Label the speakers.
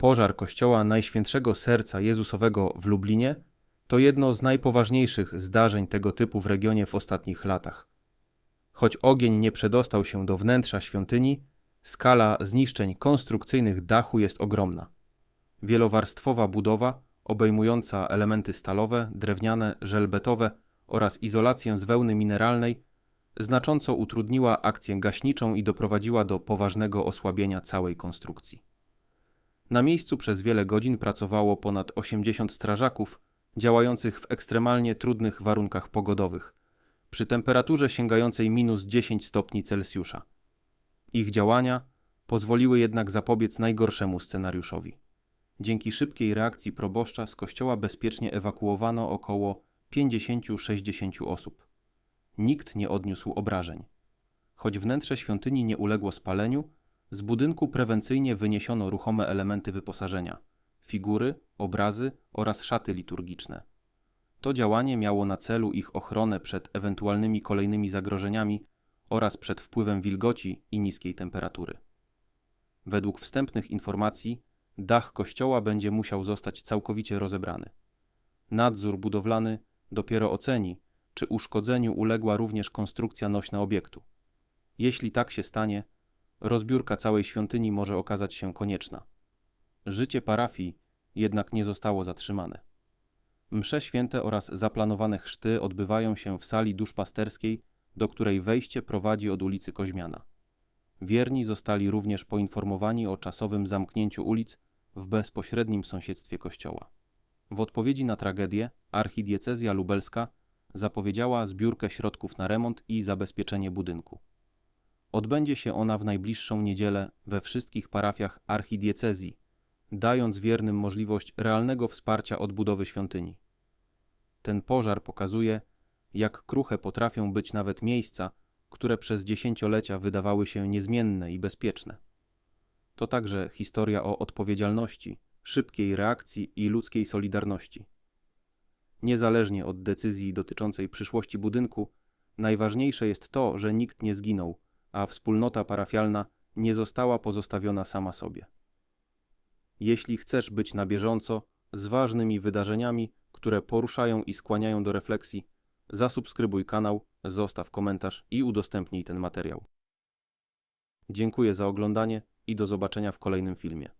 Speaker 1: Pożar kościoła Najświętszego Serca Jezusowego w Lublinie to jedno z najpoważniejszych zdarzeń tego typu w regionie w ostatnich latach. Choć ogień nie przedostał się do wnętrza świątyni, skala zniszczeń konstrukcyjnych dachu jest ogromna. Wielowarstwowa budowa, obejmująca elementy stalowe, drewniane, żelbetowe oraz izolację z wełny mineralnej, znacząco utrudniła akcję gaśniczą i doprowadziła do poważnego osłabienia całej konstrukcji. Na miejscu przez wiele godzin pracowało ponad 80 strażaków działających w ekstremalnie trudnych warunkach pogodowych, przy temperaturze sięgającej minus 10 stopni Celsjusza. Ich działania pozwoliły jednak zapobiec najgorszemu scenariuszowi. Dzięki szybkiej reakcji proboszcza z kościoła bezpiecznie ewakuowano około 50-60 osób. Nikt nie odniósł obrażeń. Choć wnętrze świątyni nie uległo spaleniu, z budynku prewencyjnie wyniesiono ruchome elementy wyposażenia figury, obrazy oraz szaty liturgiczne. To działanie miało na celu ich ochronę przed ewentualnymi kolejnymi zagrożeniami oraz przed wpływem wilgoci i niskiej temperatury. Według wstępnych informacji dach kościoła będzie musiał zostać całkowicie rozebrany. Nadzór budowlany dopiero oceni, czy uszkodzeniu uległa również konstrukcja nośna obiektu. Jeśli tak się stanie, rozbiórka całej świątyni może okazać się konieczna. Życie parafii jednak nie zostało zatrzymane. Msze święte oraz zaplanowane chrzty odbywają się w sali duszpasterskiej, do której wejście prowadzi od ulicy Koźmiana. Wierni zostali również poinformowani o czasowym zamknięciu ulic w bezpośrednim sąsiedztwie kościoła. W odpowiedzi na tragedię archidiecezja lubelska zapowiedziała zbiórkę środków na remont i zabezpieczenie budynku. Odbędzie się ona w najbliższą niedzielę we wszystkich parafiach archidiecezji, dając wiernym możliwość realnego wsparcia odbudowy świątyni. Ten pożar pokazuje, jak kruche potrafią być nawet miejsca, które przez dziesięciolecia wydawały się niezmienne i bezpieczne. To także historia o odpowiedzialności, szybkiej reakcji i ludzkiej solidarności. Niezależnie od decyzji dotyczącej przyszłości budynku, najważniejsze jest to, że nikt nie zginął, a wspólnota parafialna nie została pozostawiona sama sobie. Jeśli chcesz być na bieżąco z ważnymi wydarzeniami, które poruszają i skłaniają do refleksji, zasubskrybuj kanał, zostaw komentarz i udostępnij ten materiał. Dziękuję za oglądanie i do zobaczenia w kolejnym filmie.